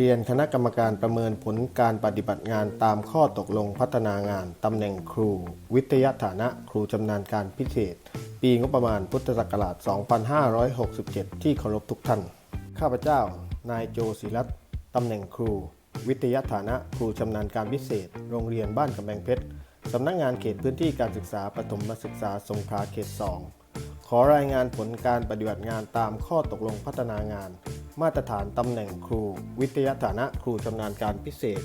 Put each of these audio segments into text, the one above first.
เรียนคณะกรรมการประเมินผลการปฏิบัติงานตามข้อตกลงพัฒนางาน ตำแหน่งครู วิทยาฐานะครูชำนาญการพิเศษ ปีงบประมาณพุทธศักราช 2567 ที่เคารพทุกท่าน ข้าพเจ้า นายโจศิรัตน์ตำแหน่งครู วิทยาฐานะครูชำนาญการพิเศษ โรงเรียนบ้านกำแพงเพชรสำนักงานเขตพื้นที่การศึกษาปฐมศึกษาสงขลาเขต 2 ขอรายงานผลการปฏิบัติงานตามข้อตกลงพัฒนางาน มาตรฐานตำแหน่งครู วิทยาฐานะครูชำนาญการพิเศษ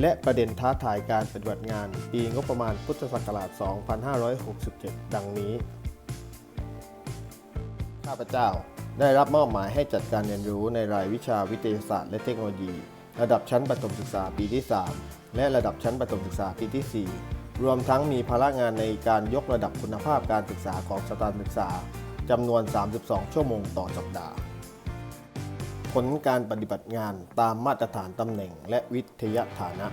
และประเด็นท้าทายการปฏิบัติงาน ปีงบประมาณพุทธศักราช 2567 ดังนี้ ข้าพเจ้าได้รับมอบหมายให้จัดการเรียนรู้ในรายวิชาวิทยาศาสตร์และเทคโนโลยี ระดับชั้นประถมศึกษาปีที่ 3 และระดับชั้นประถมศึกษาปีที่ 4 รวมทั้งมีภาระงานในการยกระดับคุณภาพการศึกษาของสถานศึกษาจำนวน 32 ชั่วโมงต่อสัปดาห์ ผลการปฏิบัติงานตามมาตรฐานตำแหน่งและวิทยาฐานะ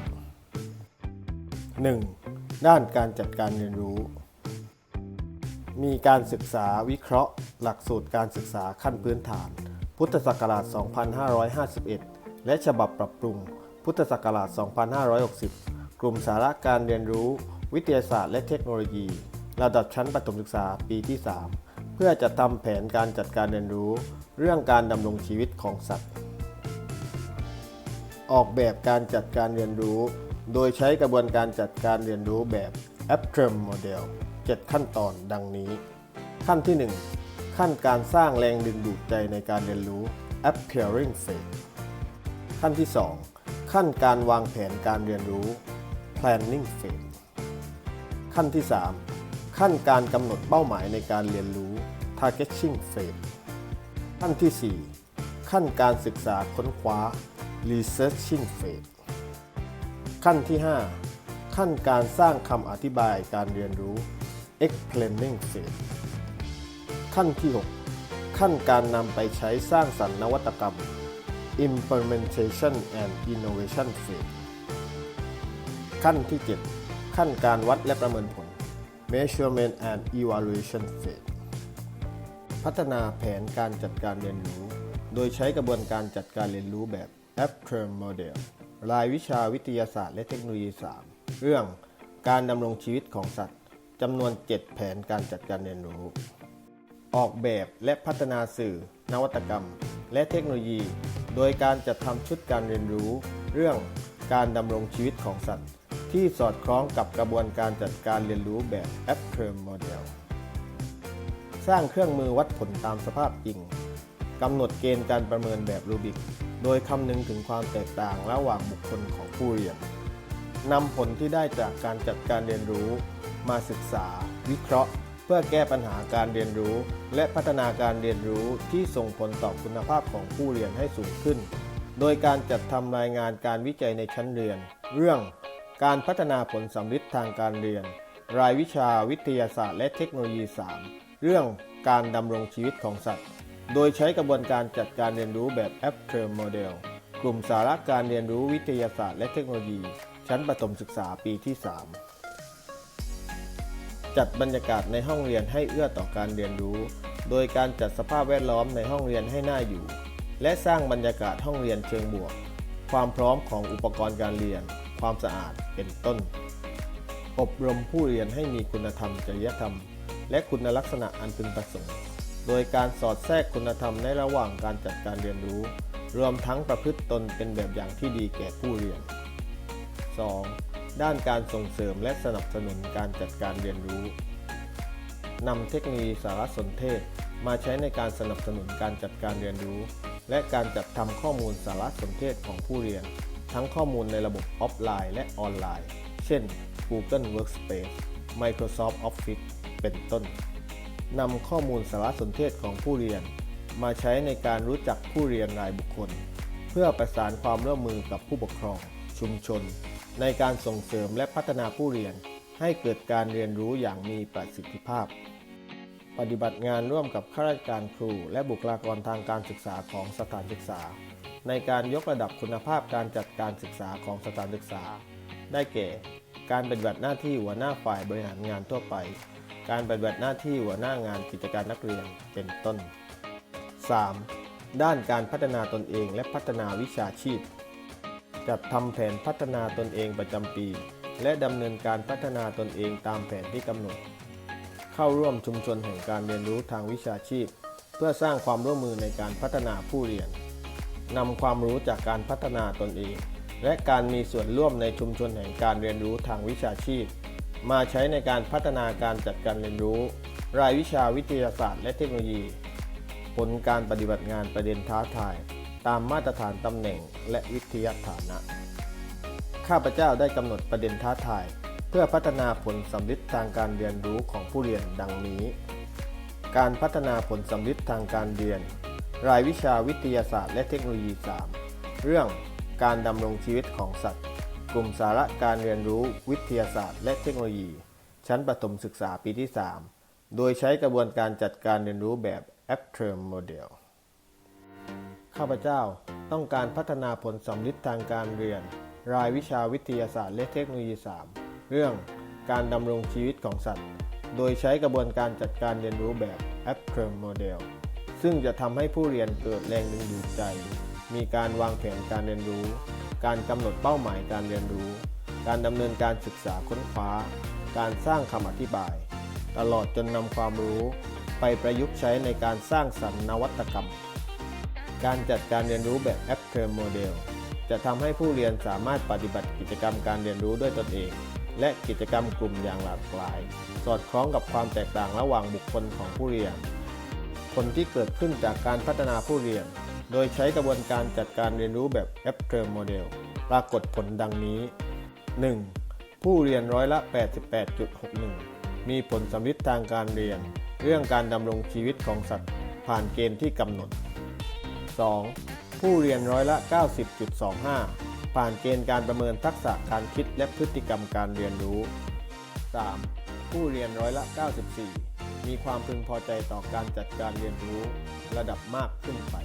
1. ด้านการจัดการเรียนรู้ มีการศึกษาวิเคราะห์ หลักสูตรการศึกษาขั้นพื้นฐาน พุทธศักราช 2551 และฉบับปรับปรุง พุทธศักราช 2560 กลุ่มสาระการเรียนรู้ วิทยาศาสตร์และเทคโนโลยี ระดับชั้นประถมศึกษาปีที่ 3 เพื่อจะทำแผนการจัดการเรียนรู้ เรื่องการดำรงชีวิตของสัตว์ ออกแบบการจัดการเรียนรู้ โดยใช้กระบวนการจัดการเรียนรู้แบบ a p t r e m Model 7 ขั้นตอนดังนี้ ขั้นที่ 1 ขั้นการสร้างแรงดึงดูดใจในการเรียนรู้ Appearing Phase ขั้นที่ 2 ขั้นการวางแผนการเรียนรู้ Planning Phase ขั้นที่ 3 ขั้นการกำหนดเป้าหมายในการเรียนรู้ Targeting Phase ขั้นที่ 4 ขั้นการศึกษาค้นคว้า Researching Phase ขั้นที่ 5 ขั้นการสร้างคำอธิบายการเรียนรู้ Explaining Phase ขั้นที่ 6 ขั้นการนำไปใช้สร้างสรรค์นวัตกรรม Implementation and Innovation Phase ขั้นที่ 7 ขั้นการวัดและประเมินผล Measurement and Evaluation Phase พัฒนาแผนการจัดการเรียนรู้ โดยใช้กระบวนการจัดการเรียนรู้แบบ a p t e m Model รายวิชาวิทยาศาสตร์และเทคโนโลยี 3 เรื่องการดำรงชีวิตของสัตว์จำนวน 7 แผนการจัดการเรียนรู้ ออกแบบและพัฒนาสื่อ นวัตกรรม และเทคโนโลยี โดยการจัดทำชุดการเรียนรู้ เรื่องการดำรงชีวิตของสัตว์ ที่สอดคล้องกับกระบวนการจัดการเรียนรู้แบบ a p t r e m Model สร้างเครื่องมือวัดผลตามสภาพจริงกำหนดเกณฑ์การประเมินแบบรูบิก โดยคำนึงถึงความแตกต่างระหว่างบุคคลของผู้เรียนนำผลที่ได้จากการจัดการเรียนรู้ มาศึกษา วิเคราะห์ เพื่อแก้ปัญหาการเรียนรู้ และพัฒนาการเรียนรู้ที่ส่งผลต่อคุณภาพของผู้เรียนให้สูงขึ้น โดยการจัดทำรายงานการวิจัยในชั้นเรียน เรื่อง การพัฒนาผลสำลิดทางการเรียน รายวิชาวิทยาศาสตร์และเทคโนโลยี 3 เรื่องการดำรงชีวิตของสัตว์ โดยใช้กระบวนการจัดการเรียนรู้แบบ a p t r e m Model กลุ่มสาระการเรียนรู้วิทยาศาสตร์และเทคโนโลยี ชั้นประถมศึกษาปีที่ 3 จัดบรรยากาศในห้องเรียนให้เอื้อต่อการเรียนรู้ โดยการจัดสภาพแวดล้อมในห้องเรียนให้น่าอยู่ และสร้างบรรยากาศห้องเรียนเชิงบวก ความพร้อมของอุปกรณ์การเรียน ความสะอาดเป็นต้น อบรมผู้เรียนให้มีคุณธรรมจริยธรรม และคุณลักษณะอันพึงประสงค์โดยการสอดแทรกคุณธรรมในระหว่างการจัดการเรียนรู้ รวมทั้งประพฤติตนเป็นแบบอย่างที่ดีแก่ผู้เรียน 2. ด้านการส่งเสริมและสนับสนุนการจัดการเรียนรู้นำเทคโนโลยีสารสนเทศ มาใช้ในการสนับสนุนการจัดการเรียนรู้ และการจัดทำข้อมูลสารสนเทศของผู้เรียน ทั้งข้อมูลในระบบออฟไลน์และออนไลน์ เช่น Google Workspace Microsoft Office เป็นต้นนำข้อมูลสารสนเทศของผู้เรียน มาใช้ในการรู้จักผู้เรียนรายบุคคล เพื่อประสานความร่วมมือกับผู้ปกครอง ชุมชน ในการส่งเสริมและพัฒนาผู้เรียน ให้เกิดการเรียนรู้อย่างมีประสิทธิภาพ ปฏิบัติงานร่วมกับข้าราชการครู และบุคลากรทางการศึกษาของสถานศึกษา ในการยกระดับคุณภาพการจัดการศึกษาของสถานศึกษา ได้แก่ การปฏิบัติหน้าที่หัวหน้าฝ่ายบริหารงานทั่วไป การปฏิบัติหน้าที่หัวหน้างานกิจการนักเรียนเป็นต้น 3. ด้านการพัฒนาตนเองและพัฒนาวิชาชีพ จัดทำแผนพัฒนาตนเองประจำปี และดำเนินการพัฒนาตนเองตามแผนที่กำหนด เข้าร่วมชุมชนแห่งการเรียนรู้ทางวิชาชีพ เพื่อสร้างความร่วมมือในการพัฒนาผู้เรียน นำความรู้จากการพัฒนาตนเอง และการมีส่วนร่วมในชุมชนแห่งการเรียนรู้ทางวิชาชีพ มาใช้ในการพัฒนาการจัดการเรียนรู้ รายวิชาวิทยาศาสตร์และเทคโนโลยี ผลการปฏิบัติงานประเด็นท้าทาย ตามมาตรฐานตำแหน่งและวิทยาฐานะ ข้าพเจ้าได้กำหนดประเด็นท้าทาย เพื่อพัฒนาผลสำลิดทางการเรียนรู้ของผู้เรียนดังนี้ การพัฒนาผลสำลิดทางการเรียน รายวิชาวิทยาศาสตร์และเทคโนโลยี 3 เรื่องการดำรงชีวิตของสัตว์ กลุ่มสาระการเรียนรู้วิทยาศาสตร์ และเทคโนโลยี ชั้นประถมศึกษาปีที่ 3 โดยใช้กระบวนการจัดการเรียนรู้แบบ a p t e r m Model ข้าพเจ้าต้องการพัฒนาผลสำลิดทางการเรียน รายวิชาวิทยาศาสตร์และเทคโนโลยี 3 เรื่องการดำรงชีวิตของสัตว์ โดยใช้กระบวนการจัดการเรียนรู้แบบ a p t e r m Model ซึ่งจะทำให้ผู้เรียนเกิดแรงดึงดูดใจ มีการวางแผนการเรียนรู้ การกำหนดเป้าหมายการเรียนรู้ การดำเนินการศึกษาค้นคว้า การสร้างคำอธิบาย ตลอดจนนำความรู้ ไปประยุกต์ใช้ในการสร้างสรรค์นวัตกรรม การจัดการเรียนรู้แบบ a p t e r m o d e l จะทำให้ผู้เรียนสามารถปฏิบัติกิจกรรมการเรียนรู้ด้วยตนเอง และกิจกรรมกลุ่มอย่างหลากหลาย สอดคล้องกับความแตกต่างระหว่างบุคคลของผู้เรียน ผลที่เกิดขึ้นจากการพัฒนาผู้เรียน โดยใช้กระบวนการจัดการเรียนรู้แบบ a p t e r Model ปรากฏผลดังนี้ 1. ผู้เรียนร้อยละ 88.61 มีผลสำลิดทางการเรียน เรื่องการดำรงชีวิตของสัตว์ ผ่านเกณฑ์ที่กำหนด 2. ผู้เรียนร้อยละ 90.25 ผ่านเกณฑ์การประเมินทักษะการคิดและพฤติกรรมการเรียนรู้ 3. ผู้เรียนร้อยละ 94 มีความพึงพอใจต่อการจัดการเรียนรู้ระดับมากขึ้นไป